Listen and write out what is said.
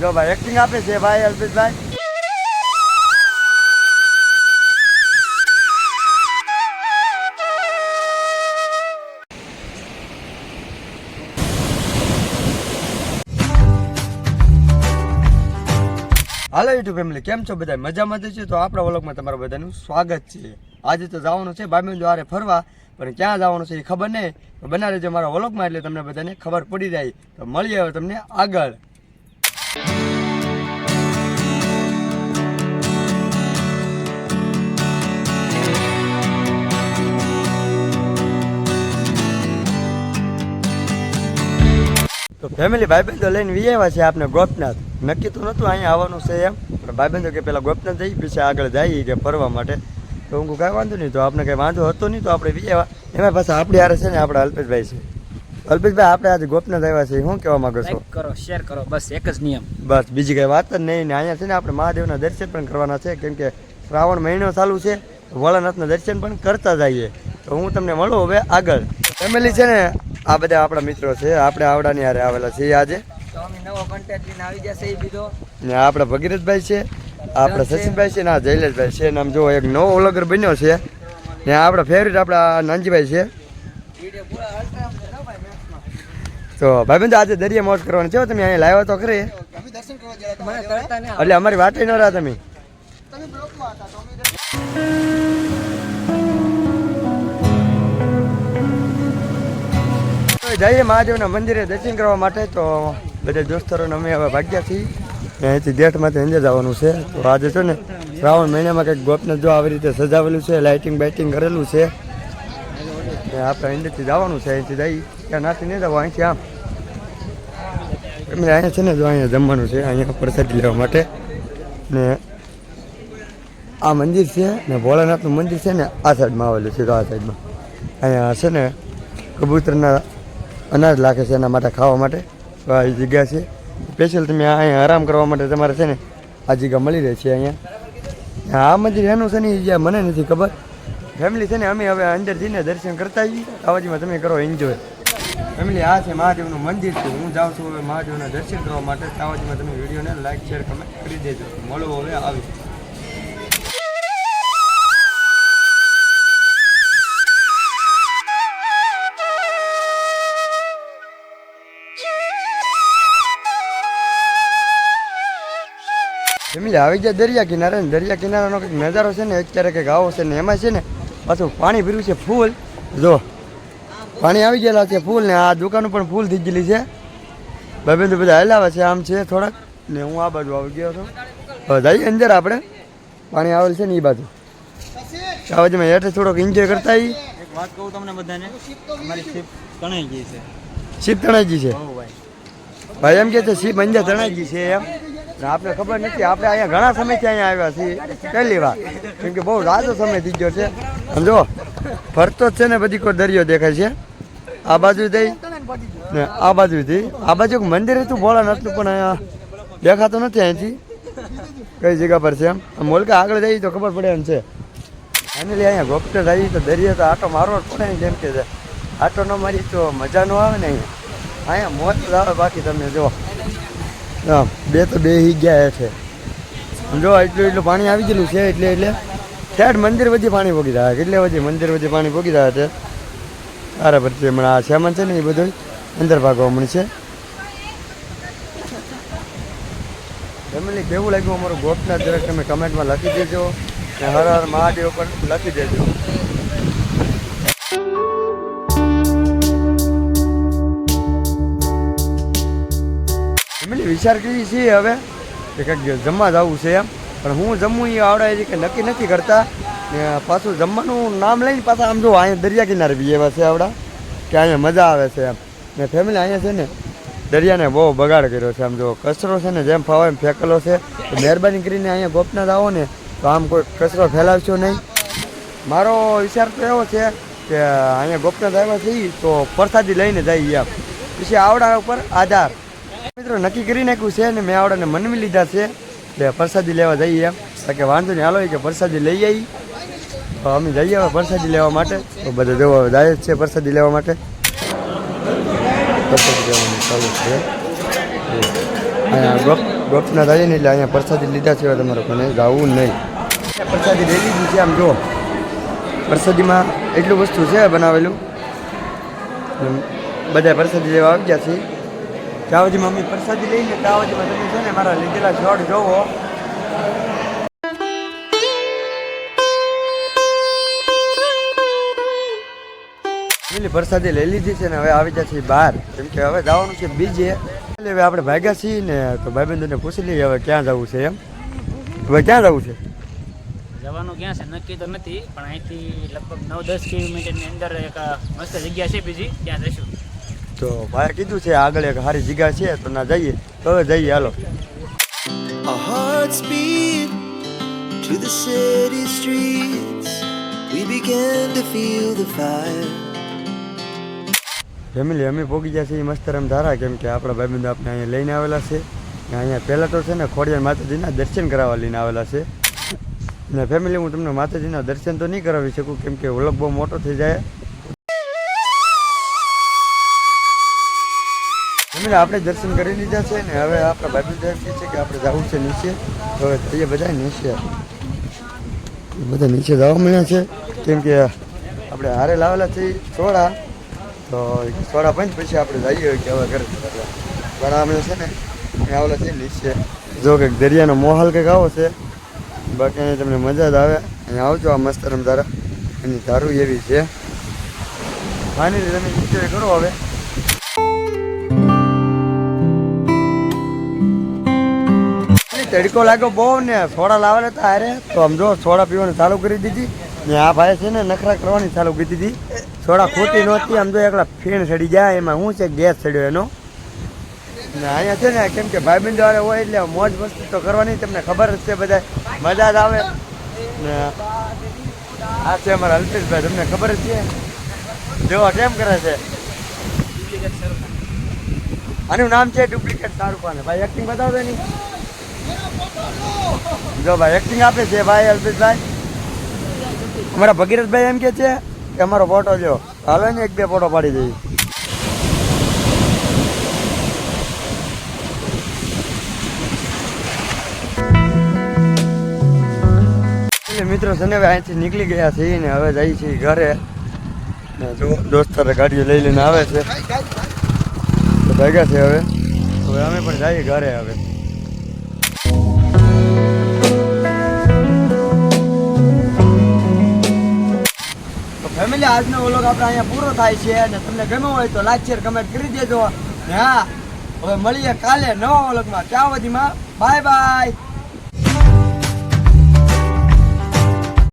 જો ભાઈ એક્ટિંગ આપે છે ભાઈ, અલ્પેશભાઈ. હાલો યુટ્યુબ ફેમિલી કેમ છો બધા મજામાં છે? તો આપણા વ્લોગમાં તમારું બધાનું સ્વાગત છે. આજે તો જવાનું છે બામીન દ્વારે ફરવા, પણ ક્યાં જવાનું છે એ ખબર નહીં. તો બનાવે છે મારા વ્લોગમાં એટલે તમને બધાને ખબર પડી જાય. તો મળીએ હવે તમને આગળ. તો ફેમિલી ભાઈબંધો લઈને વી છે આપણે ગોપનાથ. નક્કી તો નહોતું અહીંયા આવવાનું છે એમ પણ ભાઈબંધો કે પેલા ગોપનાથ જઈ પછી આગળ જઈએ કે ફરવા માટે. તો હું કાંઈ વાંધો નહીં તો આપણે કંઈ વાંધો હતો નહીં તો આપણે વી એમાં પાછા આપણી હારે છે ને આપણા અલ્પેશભાઈ છે. અલ્પેશભાઈ આપણે આજે ગોપનાથ આવ્યા છે શું કહેવા માંગો છો? કરો શેર કરો બસ એક જ નિયમ. બસ બીજી કઈ વાત જ નહીં. ને અહીંયા છે ને આપણે મહાદેવના દર્શન પણ કરવાના છે કેમ કે શ્રાવણ મહિનો ચાલુ છે વળાનાથના દર્શન પણ કરતા જઈએ. તો હું તમને મળું હવે આગળ. ફેમિલી છે ને આ બધા આપણા મિત્રો છે આપણે આવડાની હારે આવેલા છીએ આજે. તો અમે નવો કન્ટેન્ટ લઈને આવી જશે એ બીજો. ને આપણા ભગીરથભાઈ છે આપણા સચિનભાઈ છે ને આ જયલેશભાઈ છે ને આમ જો એક નવો ઓલગર બન્યો છે ને આપણા ફેવરેટ આપણા નાનજીભાઈ છે. વિડિયો પૂરા અલ્ટ્રા ના ભાઈ મેક્સમાં તો ભાઈબંધ આજે દરિયા મોજ કરવાની. છે હો તમે અહીંયા લાવ્યા તો ખરી. એટલે અમારી વાત ન રહ્યા તમે. જઈએ મહાદેવના મંદિરે દર્શન કરવા માટે. તો બધા દોસ્તરોને અમે હવે ભાગ્યા છીએ. અહીંથી દેઠમાંથી અંદર જવાનું છે. તો આજે છે ને શ્રાવણ મહિનામાં કંઈક ગોપને જો આવી રીતે સજાવેલું છે લાઇટિંગ બાઇટિંગ કરેલું છે. ને આપણે અંદરથી જવાનું છે, અહીંથી જઈ ત્યાં નાથી નહીં જવું, અહીંથી આમ. એમને અહીંયા છે ને જો અહીંયા જમવાનું છે, અહીંયા પ્રસાદી લેવા માટે. ને આ મંદિર છે ને ભોળાનાથનું મંદિર છે ને આ સાઈડમાં આવેલું છે તો આ સાઈડમાં. અહીંયા છે ને કબૂતરના અનાજ લાગે છે એના માટે ખાવા માટે. આ જગ્યા છે. સ્પેશિયલ તમે અહીંયા આરામ કરવા માટે તમારે છે ને આ જગ્યા મળી રહે છે અહીંયા. આ મંદિર એનું છે ને જ્યાં મને નથી ખબર. ફેમિલી છે ને અમે હવે અંદર જઈને દર્શન કરતા આવીએ. આવાજીમાં તમે કરો એન્જોય ફેમિલી આ છે મહાદેવનું મંદિર છે. હું જાઉં છું હવે મહાદેવના દર્શન કરવા માટે. આવાજીમાં તમે વિડીયોને લાઈક શેર કમેન્ટ કરી દેજો. મળો હવે આવી. ફેમિલી આવી જાય દરિયા કિનારે ને દરિયા કિનારાનો કંઈક નજારો છે ને અત્યારે કંઈક આવો છે ને એમાં છે ને પાછું પાણી ભર્યું છે ફૂલ. જો પાણી આવી ગયેલા છે ફૂલ ને આ દુકાનો પણ ફૂલ થઈ ગયેલી છે. ભાઈ બધા હલાવે છે આમ છે થોડાક. ને હું આ બાજુ આવી ગયો હવે જઈએ અંદર આપણે. પાણી આવેલ છે ને એ બાજુ. આ બાજુમાં હેઠે થોડોક એન્જોય કરતા એક વાત કહું તમને બધાને અમારી શિપ તણાઈ ગઈ છે. શીપ તણાઈજી છે? ભાઈ. એમ કે છે શીપ અંજા તણાઈજી છે એમ. આપણે ખબર નથી, આપણે અહીંયા ઘણા સમયથી અહીંયા આવ્યા છીએ. પહેલી વાર કેમ કે બહુ રાજો સમય થઈ ગયો છે. સમજો ફરતો જ છે ને, બધી કોઈ દરિયો દેખાય છે. આ બાજુ થઈ ને આ બાજુ થઈ આ બાજુ મંદિર હતું ભોળાનાથનું પણ અહીંયા દેખાતું નથી અહીંથી. કઈ જગ્યા પર છે એમ? મોલકા આગળ જઈએ તો ખબર પડે એમ છે. ફાઇનલી અહીંયા ગોપતે જઈએ તો દરિયો તો આટો મારવો જ પડે જેમ કે છે આટો ન મારી તો મજા ન આવે ને અહીંયા. અહીંયા જ આવે બાકી તમે જો બે તો બે હી ગયા છે. જો એટલું એટલું પાણી આવી ગયેલું છે એટલે એટલે ઠેઠ મંદિર વચ્ચે પાણી પોગી રહ્યા છે. એટલે વચ્ચે મંદિર વચ્ચે પાણી પોગી રહ્યા છે? સારા પછી હમણાં આ શ્યામન છે ને એ બધું અંદર ભાગવા હમણાં છે ફેમિલી કેવું લાગ્યું અમારું ગોપના જરાક તમે કમેન્ટમાં લખી દેજો ને હર હર મહાદેવ પર લખી દેજો. વિચાર કરીએ છીએ હવે કે કંઈક જમવા જવું છે એમ. પણ હું જમવું એ આવડે છે કે નક્કી નથી કરતા. પાછું જમવાનું નામ લઈને પાછા આમ જો અહીંયા દરિયા કિનારે બી એવા છે આવડા, કે અહીંયા મજા આવે છે એમ. ને ફેમિલી અહીંયા છે ને, દરિયાને બહુ બગાડ કર્યો છે આમ જો. કચરો છે ને જેમ ફાવે એમ ફેંકેલો છે. મહેરબાની કરીને અહીંયા ગોપનાથ આવો ને, તો આમ કોઈ કચરો ફેલાવશો નહીં. મારો વિચાર તો એવો છે કે અહીંયા ગોપનાથ આવ્યા છીએ તો પ્રસાદી લઈને જઈએ એમ પછી આવડા ઉપર આધાર. મિત્રો, નક્કી કરી નાખ્યું છે અને મેં આવડાને મનવી લીધા છે. એટલે પ્રસાદી લેવા જઈએ એમ. કે વાંધો નહીં, હાલો કે પ્રસાદી લઈ આવી તો અમે જઈએ હવે પ્રસાદી લેવા માટે. તો બધા જોવા જાય છે પ્રસાદી લેવા માટે. પ્રસાદી લેવાનું ચાલુ અહીંયા ગોપ, ગોપનાથ આવીએ ને એટલે અહીંયા પ્રસાદી લીધા છે તમારે કોને ગાવું નહીં. પ્રસાદી લઈ લીધી છે, આમ જો પ્રસાદીમાં એટલું વસ્તુ છે બનાવેલું. બધા પ્રસાદી લેવા આવી ગયા છે. ત્યાં મમ્મી પ્રસાદી લઈને સુધીમાં તમે છે ને મારા લીધેલા શોર્ટ જોવો. પેલી પ્રસાદી લઈ લીધી છે ને હવે આવી છીએ બહાર. કેમ કે હવે જવાનું છે બીજે. એટલે હવે આપણે ભાગ્યા છીએ ને તો ભાઈબંધોને પૂછી લઈએ હવે ક્યાં જવું છે એમ. હવે ક્યાં જવું છે? જવાનું ક્યાં છે? નક્કી તો નથી, પણ અહીંથી લગભગ નવ દસ કિલોમીટરની અંદર એક મસ્ત જગ્યા છે બીજી, ત્યાં જઈશું. તો ભાઈ કીધું છે આગળ એક સારી જગ્યા છે તો ના જઈએ. તો હવે જઈએ હાલો. To the city streets. We began to feel the fire. Family અમે પોગી ગયા છીએ મસ્તરમ ધારા કેમ કે આપણા ભાઈબંધો આપણે અહીંયા લઈને આવેલા છે. ને અહીંયા પહેલાં તો છે ને ખોડિયાર માતાજીના દર્શન કરાવવા લઈને આવેલા છે. ને ફેમિલી હું તમને માતાજીના દર્શન તો નહીં કરાવી શકું કેમ કે ઓળખ બહુ મોટો થઈ જાય. ફેમિલી આપણે દર્શન કરી લીધા છે ને હવે આપણા બાજુ દર્શન છે કે આપણે જવું છે નીચે. હવે જઈએ બધા નીચે. બધા નીચે જવા મળ્યા છે. કેમ કે આપણે હારે લાવેલા છે સોડા. તો સોડા પંચ પછી આપણે જઈએ કે હવે ઘરે પણ અમે છે ને આવેલા છે નીચે. જો કંઈક દરિયાનો મોહલ કંઈક આવો છે. બાકી અહીંયા તમને મજા જ આવે. અહીંયા આવજો આ મસ્ત રમધારા એની દારૂ એવી છે. આની તમે એન્જોય કરો હવે. તડકો લાગ્યો બહુ ને સોડા લાવેલા હતા અરે તો આમ જો સોડા પીવાનું ચાલુ કરી દીધી. ને આ ભાઈ છે ને નખરા કરવાની ચાલુ કરી દીધી. સોડા ખોટી નહોતી, આમ જો એકલા ફીણ સડી જાય એમાં શું છે ગેસ ચડ્યો એનો. ને અહીંયા છે ને, કેમ કે ભાઈબંધો વાળા હોય એટલે મોજ મસ્તી તો કરવાની, તમને ખબર જ છે બધા મજા જ આવે. ને આ છે અમારા અલ્પેશભાઈ, તમને ખબર જ છે? જોવા કેમ કરે છે? આનું નામ છે ડુપ્લિકેટ શાહરૂખ ભાઈ એક્ટિંગ બતાવો એની. જો ભાઈ એક્ટિંગ આપે છે ભાઈ, અલ્પેશભાઈ. અમારા ભગીરથભાઈ એમ કે છે કે અમારો ફોટો જો હાલો ને એક બે ફોટો પાડી દઈએ. મિત્રો છે ને અહીંથી નીકળી ગયા છીએ ને હવે જઈએ છીએ ઘરે. દોસ્તારે ગાડીઓ લઈ લઈને આવે છે. તો ભેગા છે હવે. હવે અમે પણ જઈએ ઘરે હવે. ફેમિલી આજનો વ્લોગ આપણે અહીંયા પૂરો થાય છે અને તમને ગમ્યો હોય તો લાઈક શેર કમેન્ટ કરી દેજો. હા, હવે મળીએ કાલે નવા વ્લોગમાં ત્યાં સુધીમાં બાય બાય